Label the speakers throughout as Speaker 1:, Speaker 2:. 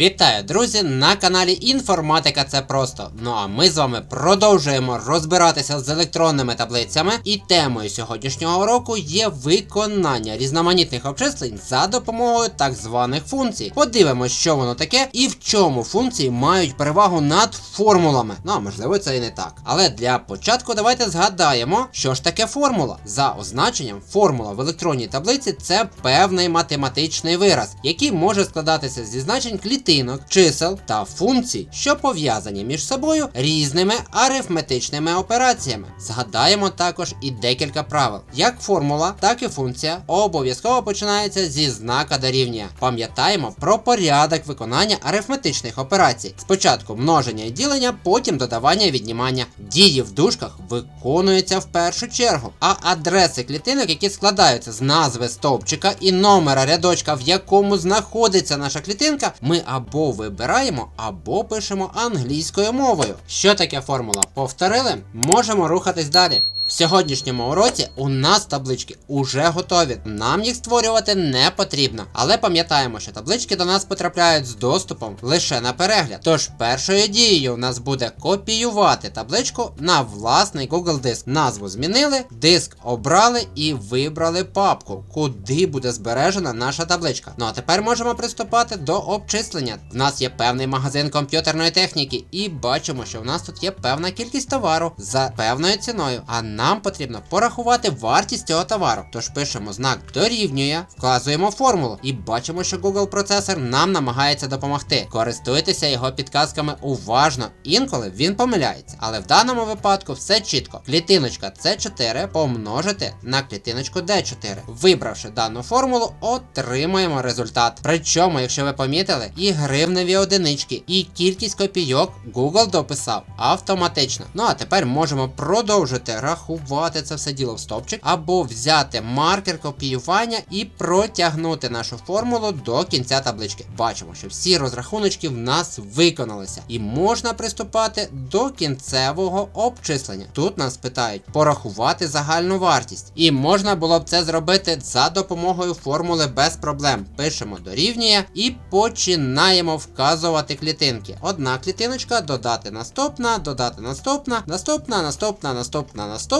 Speaker 1: Вітаю, друзі, на каналі Інформатика Це Просто. Ну а ми з вами продовжуємо розбиратися з електронними таблицями. І темою сьогоднішнього уроку є виконання різноманітних обчислень за допомогою так званих функцій. Подивимось, що воно таке і в чому функції мають перевагу над формулами. Ну а можливо, це і не так. Але для початку давайте згадаємо, що ж таке формула. За означенням, формула в електронній таблиці це певний математичний вираз, який може складатися зі значень клітинок, чисел та функцій, що пов'язані між собою різними арифметичними операціями. Згадаємо також і декілька правил. Як формула, так і функція обов'язково починається зі знака дорівнює. Пам'ятаємо про порядок виконання арифметичних операцій. Спочатку множення і ділення, потім додавання і віднімання. Дії в дужках виконуються в першу чергу, а адреси клітинок, які складаються з назви стовпчика і номера рядочка, в якому знаходиться наша клітинка, ми або вибираємо, або пишемо англійською мовою. Що таке формула? Повторили? Можемо рухатись далі. В сьогоднішньому уроці у нас таблички уже готові. Нам їх створювати не потрібно. Але пам'ятаємо, що таблички до нас потрапляють з доступом лише на перегляд. Тож першою дією у нас буде копіювати табличку на власний Google диск. Назву змінили, диск обрали і вибрали папку, куди буде збережена наша табличка. Ну а тепер можемо приступати до обчислення. В нас є певний магазин комп'ютерної техніки, і бачимо, що в нас тут є певна кількість товару за певною ціною. А нам потрібно порахувати вартість цього товару. Тож пишемо знак дорівнює, вказуємо формулу і бачимо, що Google процесор нам намагається допомогти. Користуйтеся його підказками уважно. Інколи він помиляється. Але в даному випадку все чітко. Клітиночка С4 помножити на клітиночку Д4. Вибравши дану формулу, отримаємо результат. Причому, якщо ви помітили, і гривневі одинички, і кількість копійок Google дописав автоматично. Ну а тепер можемо продовжити рахувати це все діло в стопчик, або взяти маркер копіювання і протягнути нашу формулу до кінця таблички. Бачимо, що всі розрахуночки в нас виконалися, і можна приступати до кінцевого обчислення. Тут нас питають порахувати загальну вартість. І можна було б це зробити за допомогою формули без проблем. Пишемо дорівнює і починаємо вказувати клітинки. Одна клітиночка, додати наступна, додати наступна, наступна, наступна, наступна, наступна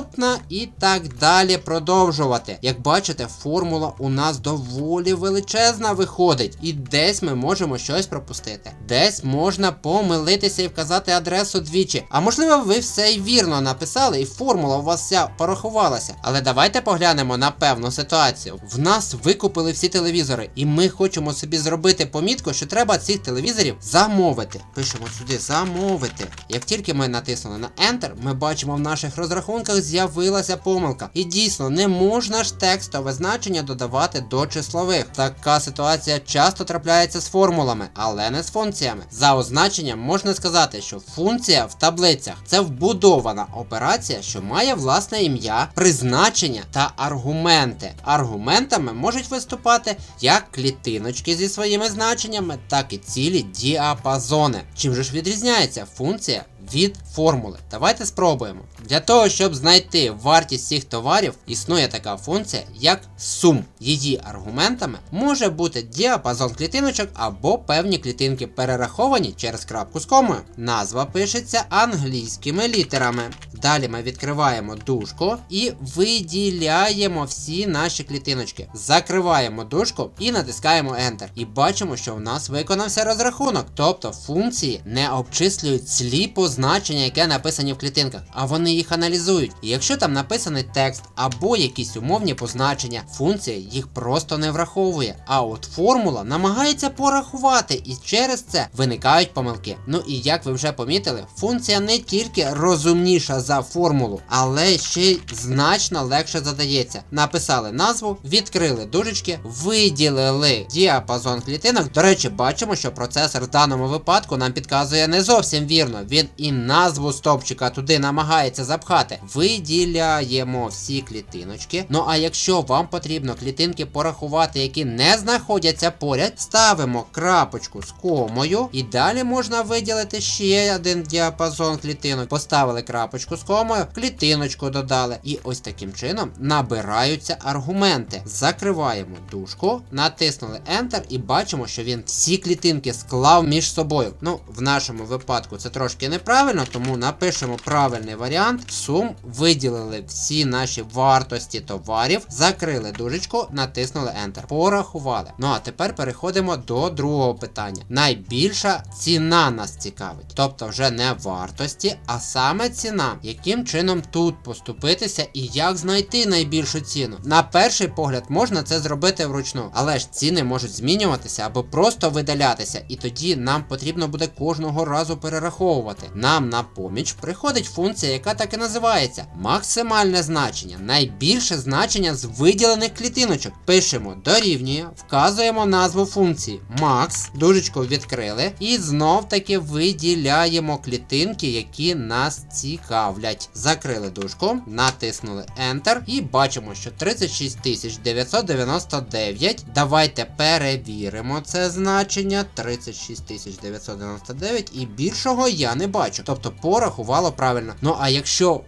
Speaker 1: і так далі продовжувати. Як бачите, формула у нас доволі величезна виходить, і десь ми можемо щось пропустити. Десь можна помилитися і вказати адресу двічі. А можливо, ви все й вірно написали, і формула у вас вся порахувалася. Але давайте поглянемо на певну ситуацію. В нас викупили всі телевізори, і ми хочемо собі зробити помітку, що треба цих телевізорів замовити. Пишемо сюди замовити. Як тільки ми натиснули на Enter, ми бачимо в наших розрахунках з'явилася помилка. І дійсно не можна ж текстове значення додавати до числових. Така ситуація часто трапляється з формулами, але не з функціями. За означенням можна сказати, що функція в таблицях це вбудована операція, що має власне ім'я, призначення та аргументи. Аргументами можуть виступати як клітиночки зі своїми значеннями, так і цілі діапазони. Чим же ж відрізняється функція від формули. Давайте спробуємо. Для того, щоб знайти вартість цих товарів, існує така функція, як сум. Її аргументами може бути діапазон клітиночок або певні клітинки перераховані через крапку з комою. Назва пишеться англійськими літерами. Далі ми відкриваємо дужку і виділяємо всі наші клітиночки. Закриваємо дужку і натискаємо Enter. І бачимо, що в нас виконався розрахунок. Тобто функції не обчислюють сліпо значення, яке написані в клітинках, а вони їх аналізують. І якщо там написаний текст або якісь умовні позначення, функція їх просто не враховує. А от формула намагається порахувати, і через це виникають помилки. Ну і як ви вже помітили, функція не тільки розумніша за формулу, але ще й значно легше задається. Написали назву, відкрили дужечки, виділили діапазон клітинок. До речі, бачимо, що процесор в даному випадку нам підказує не зовсім вірно. Він і назву стовпчика туди намагається запхати, виділяємо всі клітиночки. Ну а якщо вам потрібно клітинки порахувати, які не знаходяться поряд, ставимо крапочку з комою, і далі можна виділити ще один діапазон клітинок. Поставили крапочку з комою, клітиночку додали. І ось таким чином набираються аргументи. Закриваємо дужку, натиснули Enter і бачимо, що він всі клітинки склав між собою. Ну, в нашому випадку це трошки неправильно, тому напишемо правильний варіант. Сум виділили всі наші вартості товарів, закрили дужечку, натиснули Enter. Порахували. Ну а тепер переходимо до другого питання. Найбільша ціна нас цікавить. Тобто вже не вартості, а саме ціна. Яким чином тут поступитися і як знайти найбільшу ціну? На перший погляд можна це зробити вручну, але ж ціни можуть змінюватися або просто видалятися, і тоді нам потрібно буде кожного разу перераховувати. Нам на поміч приходить функція, яка так і називається максимальне значення, найбільше значення з виділених клітиночок. Пишемо дорівнює, вказуємо назву функції max, дужечку відкрили, і знов таки виділяємо клітинки, які нас цікавлять. Закрили дужку, натиснули Enter і бачимо, що 36 999. Давайте перевіримо це значення. 36 999 і більшого я не бачу. Тобто порахувало правильно. Ну а якщо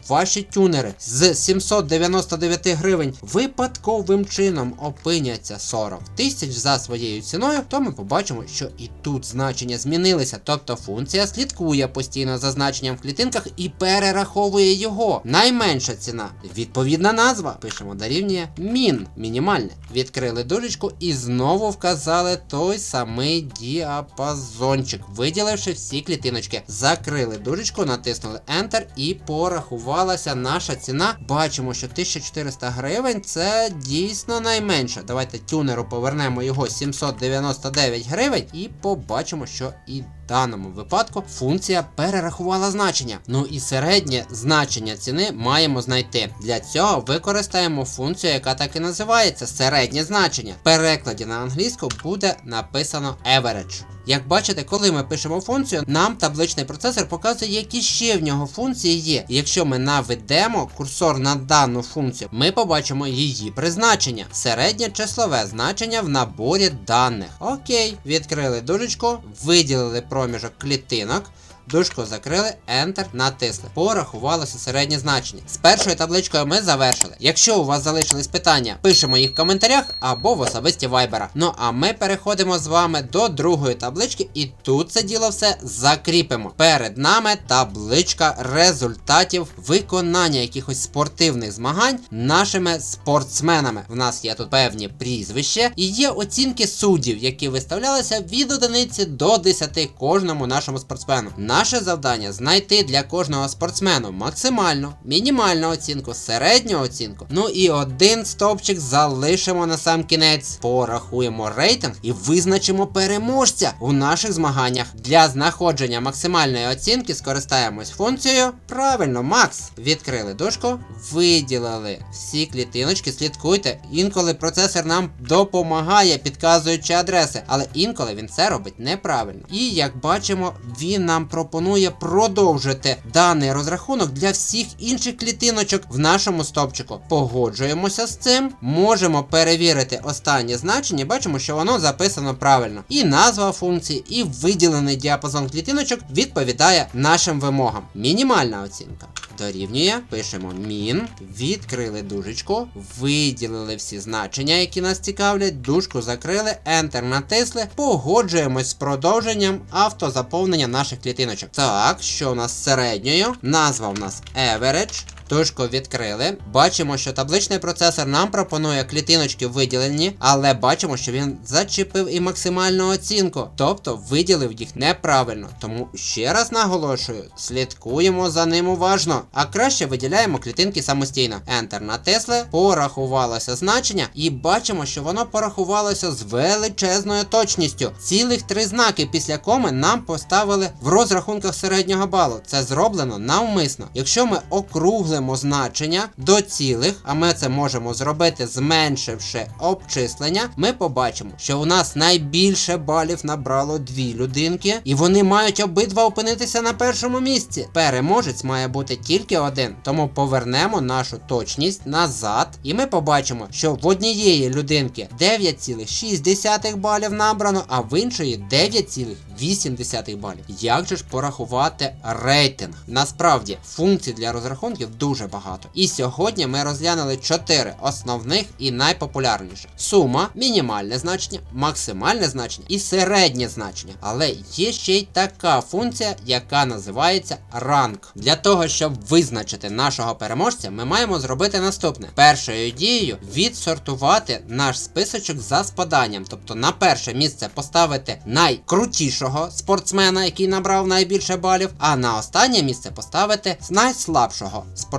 Speaker 1: ваші тюнери з 799 гривень випадковим чином опиняться 40 тисяч за своєю ціною, то ми побачимо, що і тут значення змінилися. Тобто функція слідкує постійно за значенням в клітинках і перераховує його. Найменша ціна. Відповідна назва. Пишемо дорівнює мін. Мінімальне. Відкрили дужечку і знову вказали той самий діапазончик, виділивши всі клітиночки. Закрили дужечку, натиснули Enter і порахувалася наша ціна. Бачимо, що 1400 гривень це дійсно найменше. Давайте тюнеру повернемо його 799 гривень і побачимо, що і в даному випадку функція перерахувала значення. Ну і середнє значення ціни маємо знайти. Для цього використаємо функцію, яка так і називається середнє значення. В перекладі на англійську буде написано average. Як бачите, коли ми пишемо функцію, нам табличний процесор показує, які ще в нього функції є. І якщо ми наведемо курсор на дану функцію, ми побачимо її призначення. Середнє числове значення в наборі даних. Окей, відкрили дужечку, виділили проміжок клітинок. Дужку закрили, Enter, натисли. Порахувалося середнє значення. З першою табличкою ми завершили. Якщо у вас залишились питання, пишемо їх в коментарях або в особисті вайбера. Ну а ми переходимо з вами до другої таблички, і тут це діло все закріпимо. Перед нами табличка результатів виконання якихось спортивних змагань нашими спортсменами. В нас є тут певні прізвища і є оцінки суддів, які виставлялися від одиниці до 10 кожному нашому спортсмену. Наше завдання знайти для кожного спортсмену максимальну, мінімальну оцінку, середню оцінку. Ну і один стовпчик залишимо на сам кінець. Порахуємо рейтинг і визначимо переможця у наших змаганнях. Для знаходження максимальної оцінки скористаємось функцією. Правильно, Макс. Відкрили дужку, виділили всі клітиночки, слідкуйте. Інколи процесор нам допомагає, підказуючи адреси, але інколи він це робить неправильно. І як бачимо, він нам пропонує продовжити даний розрахунок для всіх інших клітиночок в нашому стопчику. Погоджуємося з цим, можемо перевірити останнє значення, бачимо, що воно записано правильно. І назва функції, і виділений діапазон клітиночок відповідає нашим вимогам. Мінімальна оцінка. Дорівнює, пишемо мін, відкрили дужечку, виділили всі значення, які нас цікавлять, дужку закрили, Enter натисли, погоджуємось з продовженням автозаповнення наших клітиночок. Так, що у нас середньою? Назва у нас average. Дужку відкрили. Бачимо, що табличний процесор нам пропонує клітиночки виділені, але бачимо, що він зачепив і максимальну оцінку, тобто виділив їх неправильно. Тому ще раз наголошую, слідкуємо за ним уважно, а краще виділяємо клітинки самостійно. Enter натисли, порахувалося значення, і бачимо, що воно порахувалося з величезною точністю. Цілих три знаки після коми нам поставили в розрахунках середнього балу. Це зроблено навмисно. Якщо ми округлимо ділимо значення до цілих, а ми це можемо зробити зменшивши обчислення, ми побачимо, що у нас найбільше балів набрало дві людинки, і вони мають обидва опинитися на першому місці. Переможець має бути тільки один, тому повернемо нашу точність назад, і ми побачимо, що в однієї людинки 9,6 балів набрано, а в іншої 9,8 балів. Як же ж порахувати рейтинг? Насправді функцій для розрахунків дуже багато. І сьогодні ми розглянули 4 основних і найпопулярніших: сума, мінімальне значення, максимальне значення і середнє значення. Але є ще й така функція, яка називається ранг. Для того, щоб визначити нашого переможця, ми маємо зробити наступне: першою дією відсортувати наш списочок за спаданням, тобто на перше місце поставити найкрутішого спортсмена, який набрав найбільше балів, а на останнє місце поставити найслабшого спортсмена,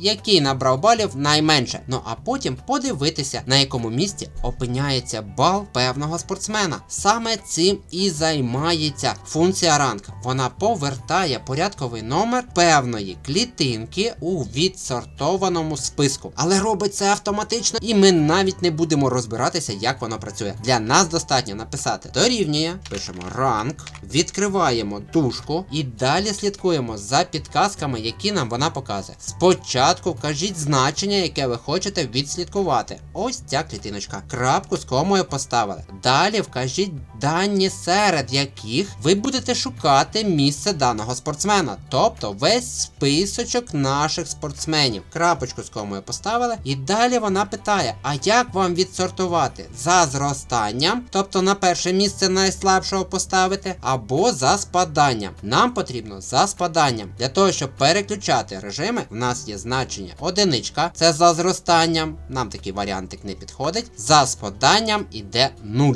Speaker 1: який набрав балів найменше. Ну а потім подивитися, на якому місці опиняється бал певного спортсмена. Саме цим і займається функція ранг. Вона повертає порядковий номер певної клітинки у відсортованому списку. Але робить це автоматично, і ми навіть не будемо розбиратися, як воно працює. Для нас достатньо написати дорівнює, пишемо ранг, відкриваємо дужку і далі слідкуємо за підказками, які нам вона показує. Спочатку вкажіть значення, яке ви хочете відслідкувати. Ось ця клітиночка. Крапку з комою поставили. Далі вкажіть дані, серед яких ви будете шукати місце даного спортсмена, тобто весь списочок наших спортсменів. Крапочку з комою поставили, і далі вона питає: а як вам відсортувати? За зростанням, тобто на перше місце найслабшого поставити, або за спаданням. Нам потрібно за спаданням. Для того, щоб переключати режими, в нас є значення одиничка, це за зростанням. Нам такий варіантик не підходить. За спаданням іде 0.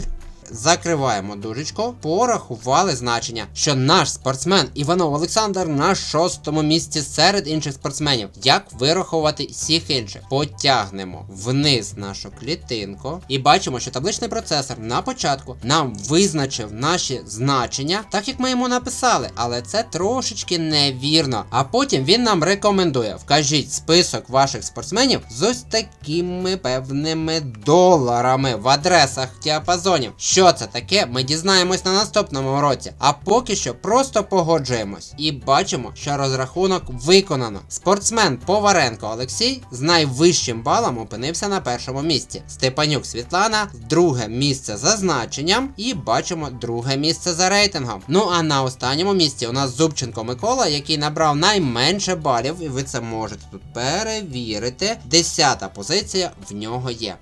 Speaker 1: Закриваємо дужечку, порахували значення, що наш спортсмен Іванов Олександр на шостому місці серед інших спортсменів. Як вирахувати всіх інших? Потягнемо вниз нашу клітинку і бачимо, що табличний процесор на початку нам визначив наші значення, так як ми йому написали, але це трошечки невірно. А потім він нам рекомендує: вкажіть список ваших спортсменів з ось такими певними доларами в адресах діапазонів. Що це таке, ми дізнаємось на наступному уроці. А поки що просто погоджуємось і бачимо, що розрахунок виконано. Спортсмен Поваренко Олексій з найвищим балом опинився на першому місці. Степанюк Світлана друге місце за значенням, і бачимо друге місце за рейтингом. Ну а на останньому місці у нас Зубченко Микола, який набрав найменше балів, і ви це можете тут перевірити. Десята позиція в нього є.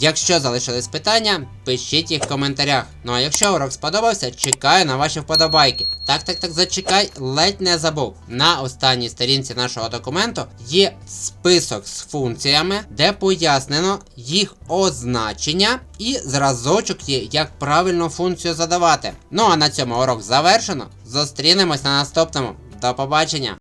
Speaker 1: Якщо залишились питання, пишіть їх в коментарях. Ну а якщо урок сподобався, чекаю на ваші вподобайки. Так, так, так, зачекай, ледь не забув. На останній сторінці нашого документу є список з функціями, де пояснено їх означення і зразочок є, як правильно функцію задавати. Ну а на цьому урок завершено. Зустрінемось на наступному. До побачення!